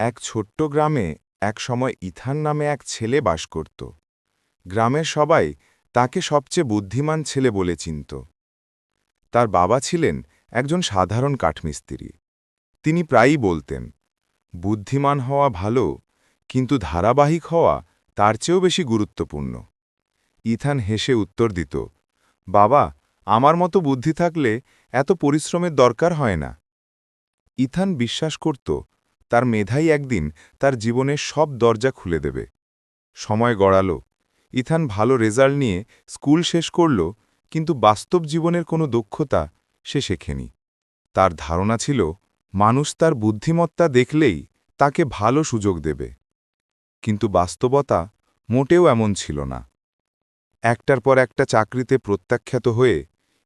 এক ছোট্ট গ্রামে এক সময় ইথান নামে এক ছেলে বাস করত। গ্রামের সবাই তাকে সবচেয়ে বুদ্ধিমান ছেলে বলে চিনত। তার বাবা ছিলেন একজন সাধারণ কাঠমিস্ত্রি। তিনি প্রায়ই বলতেন, বুদ্ধিমান হওয়া ভালো, কিন্তু ধারাবাহিক হওয়া তার চেয়েও বেশি গুরুত্বপূর্ণ। ইথান হেসে উত্তর দিত, বাবা, আমার মতো বুদ্ধি থাকলে এত পরিশ্রমের দরকার হয় না। ইথান বিশ্বাস করত তার মেধাই একদিন তার জীবনের সব দরজা খুলে দেবে। সময় গড়ালো। ইথান ভালো রেজাল্ট নিয়ে স্কুল শেষ করল, কিন্তু বাস্তব জীবনের কোনো দক্ষতা সে শেখেনি। তার ধারণা ছিল, মানুষ তার বুদ্ধিমত্তা দেখলেই তাকে ভালো সুযোগ দেবে। কিন্তু বাস্তবতা মোটেও এমন ছিল না। একটার পর একটা চাকরিতে প্রত্যাখ্যাত হয়ে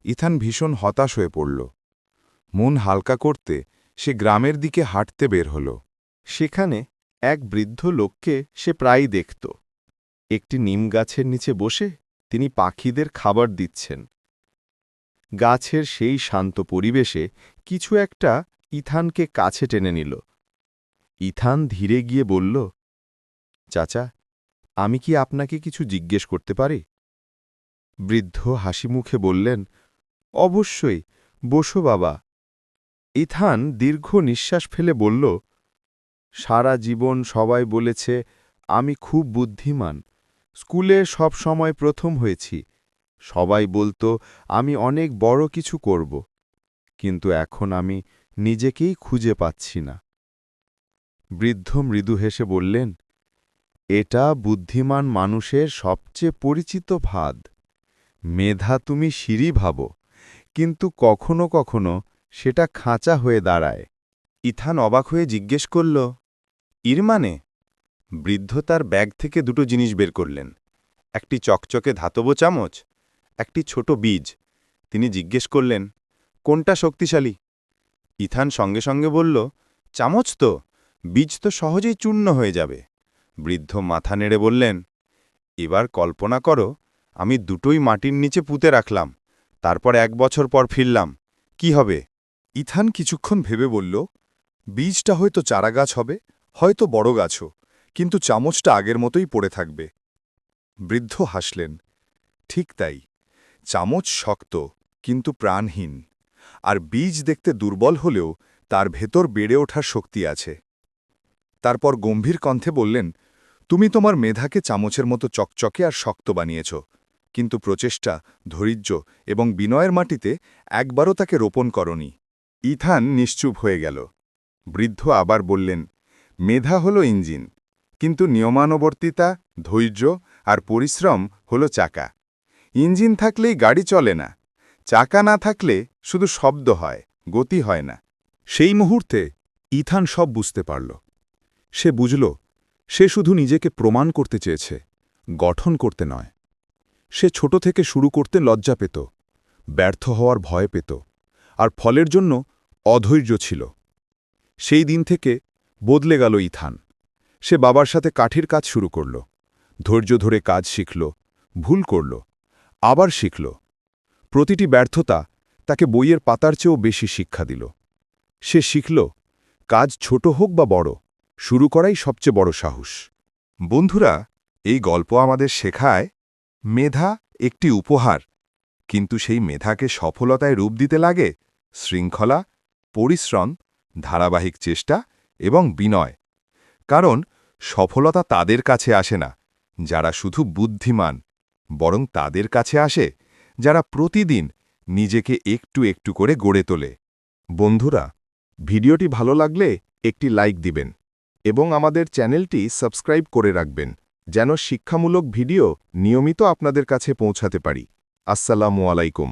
ইথান ভীষণ হতাশ হয়ে পড়ল। মন হালকা করতে সে গ্রামের দিকে হাঁটতে বের হল। সেখানে এক বৃদ্ধ লোককে সে প্রায়ই দেখত। একটি নিম গাছের নিচে বসে তিনি পাখিদের খাবার দিচ্ছেন। গাছের সেই শান্ত পরিবেশে কিছু একটা ইথানকে কাছে টেনে নিল। ইথান ধীরে গিয়ে বলল, চাচা, আমি কি আপনাকে কিছু জিজ্ঞেস করতে পারি? বৃদ্ধ হাসি মুখে বললেন, অবশ্যই, বসো বাবা। ইথান দীর্ঘ নিঃশ্বাস ফেলে বলল, সারা জীবন সবাই বলেছে আমি খুব বুদ্ধিমান। স্কুলে সব সময় প্রথম হয়েছি। সবাই বলতো, আমি অনেক বড় কিছু করব। কিন্তু এখন আমি নিজেকেই খুঁজে পাচ্ছি না। বৃদ্ধ মৃদু হেসে বললেন, এটা বুদ্ধিমান মানুষের সবচেয়ে পরিচিত ভাদ। মেধা তুমি সিঁড়ি ভাবো, কিন্তু কখনো কখনো সেটা খাঁচা হয়ে দাঁড়ায়। ইথান অবাক হয়ে জিজ্ঞেস করল, ইর মানে? বৃদ্ধ তার ব্যাগ থেকে দুটো জিনিস বের করলেন। একটি চকচকে ধাতব চামচ, একটি ছোট বীজ। তিনি জিজ্ঞেস করলেন, কোনটা শক্তিশালী? ইথান সঙ্গে সঙ্গে বলল, চামচ তো, বীজ তো সহজেই চূর্ণ হয়ে যাবে। বৃদ্ধ মাথা নেড়ে বললেন, এবার কল্পনা করো, আমি দুটোই মাটির নিচে পুঁতে রাখলাম, তারপর এক বছর পর ফিরলাম, কি হবে? ইথান কিছুক্ষণ ভেবে বলল, বীজটা হয়তো চারাগাছ হবে, হয়তো বড় গাছও কিন্তু চামচটা আগের মতোই পড়ে থাকবে। বৃদ্ধ হাসলেন, ঠিক তাই, চামচ শক্ত, কিন্তু প্রাণহীন, আর বীজ দেখতে দুর্বল হলেও তার ভেতর বেড়ে ওঠার শক্তি আছে। তারপর গম্ভীর কণ্ঠে বললেন, তুমি তোমার মেধাকে চামচের মতো চকচকে আর শক্ত বানিয়েছ, কিন্তু প্রচেষ্টা, ধৈর্য এবং বিনয়ের মাটিতে একবারও তাকে রোপণ করনি। ইথান নিশ্চুপ হয়ে গেল। বৃদ্ধ আবার বললেন, মেধা হল ইঞ্জিন, কিন্তু নিয়মানুবর্তিতা, ধৈর্য আর পরিশ্রম হল চাকা। ইঞ্জিন থাকলেই গাড়ি চলে না, চাকা না থাকলে শুধু শব্দ হয়, গতি হয় না। সেই মুহূর্তে ইথান সব বুঝতে পারল। সে বুঝল, সে শুধু নিজেকে প্রমাণ করতে চেয়েছে, গঠন করতে নয়। সে ছোট থেকে শুরু করতে লজ্জা পেত, ব্যর্থ হওয়ার ভয় পেত, আর ফলের জন্য অধৈর্য ছিল। সেই দিন থেকে বদলে গেল ইথান। সে বাবার সাথে কাঠির কাজ শুরু করল। ধৈর্য ধরে কাজ শিখল, ভুল করল, আবার শিখল। প্রতিটি ব্যর্থতা তাকে বইয়ের পাতার চেয়েও বেশি শিক্ষা দিল। সে শিখল, কাজ ছোট হোক বা বড়, শুরু করাই সবচেয়ে বড় সাহস। বন্ধুরা, এই গল্প আমাদের শেখায়, মেধা একটি উপহার, কিন্তু সেই মেধাকে সফলতায় রূপ দিতে লাগে, শৃঙ্খলা পরিশ্রম, ধারাবাহিক চেষ্টা এবং বিনয়। কারণ সফলতা তাদের কাছে আসে না, যারা শুধু বুদ্ধিমান, বরং তাদের কাছে আসে, যারা প্রতিদিন নিজেকে একটু একটু করে গড়ে তোলে। বন্ধুরা, ভিডিওটি ভালো লাগলে একটি লাইক দিবেন এবং আমাদের চ্যানেলটি সাবস্ক্রাইব করে রাখবেন, যেন শিক্ষামূলক ভিডিও নিয়মিত আপনাদের কাছে পৌঁছাতে পারি। আসসালামু আলাইকুম।